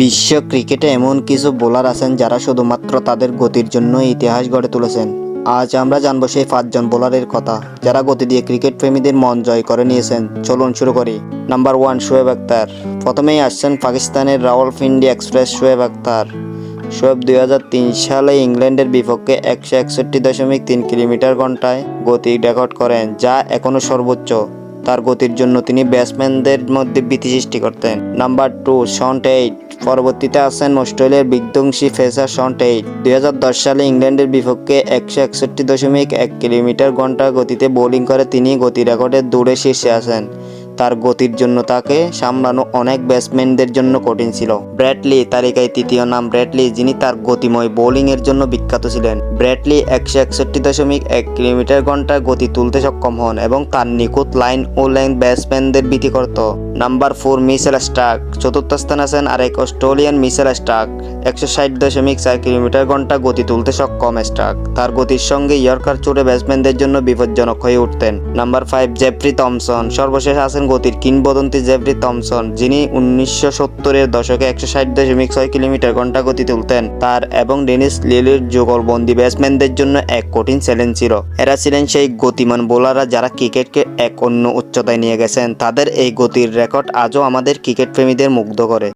বিশ্ব ক্রিকেটে এমন কিছু বোলার আছেন যারা শুধুমাত্র তাদের গতির জন্য ইতিহাস গড়ে তুলেছেন। আজ আমরা জানব সেই পাঁচজন বোলারের কথা, যারা গতি দিয়ে ক্রিকেট প্রেমীদের মন জয় করে নিয়েছেন। চলুন শুরু করি। নাম্বার ওয়ান, শোয়েব আক্তার প্রথমেই আসছেন পাকিস্তানের রাওয়ালপিন্ডি এক্সপ্রেস শোয়েব আক্তার শোয়েব দুই হাজার তিন সালে ইংল্যান্ডের বিপক্ষে একশো একষট্টি দশমিক তিন কিলোমিটার ঘন্টায় গতি রেকর্ড করেন, যা এখনও সর্বোচ্চ। তার গতির জন্য তিনি ব্যাটসম্যানদের মধ্যে ভীতি সৃষ্টি করতেন। নাম্বার টু শন্ট এইট পরবর্তীতে আসেন অস্ট্রেলিয়ার বিধ্বংসী ফেসার শন্ট এইট দুই সালে ইংল্যান্ডের বিপক্ষে একশো একষট্টি দশমিক এক কিলোমিটার ঘণ্টা গতিতে বোলিং করে, তিনি গতি রেকর্ডের দূরে শীর্ষে আসেন তার গতির জন্য তাকে সামলানো অনেক ব্যাটসম্যানদের জন্য কঠিন ছিল। ব্র্যাডলি তালিকায় তৃতীয় নাম ব্র্যাডলি, যিনি তার গতিময় বোলিংয়ের জন্য বিখ্যাত ছিলেন। ব্র্যাডলি একশো একষট্টি দশমিক এক কিলোমিটার ঘণ্টা গতি তুলতে সক্ষম হন এবং তার নিখুঁত লাইন ও লেন্থ ব্যাটসম্যানদের ভীতি করত নাম্বার ফোর মিসেল স্টার্ক, চতুর্থ স্থানে আছেন আরেক অস্ট্রেলিয়ান মিসেল স্টার্ক, একশো ষাট দশমিক চার কিলোমিটার ঘণ্টা গতি তুলতে সক্ষম স্টার্ক। তার গতির সঙ্গে ইয়র্কার চোটে ব্যাটসম্যানদের জন্য বিপজ্জনক হয়ে উঠতেন। নাম্বার ফাইভ জেফ্রি থমসন, সর্বশেষ আছেন গতির কিংবদন্তি জেফ্রি থমসন, যিনি উনিশশো সত্তরের দশকে একশো ষাট দশমিক ছয় কিলোমিটার ঘণ্টা গতি তুলতেন তার এবং ডেনিস লিলির যুগলবন্দি ব্যাটসম্যানদের জন্য এক কঠিন চ্যালেঞ্জ ছিল। এরা ছিলেন সেই গতিমান বোলাররা যারা ক্রিকেটকে এক অন্য উচ্চতায় নিয়ে গেছেন। তাদের এই গতির রেকর্ড আজও আমাদের ক্রিকেট প্রেমীদের মুগ্ধ করে।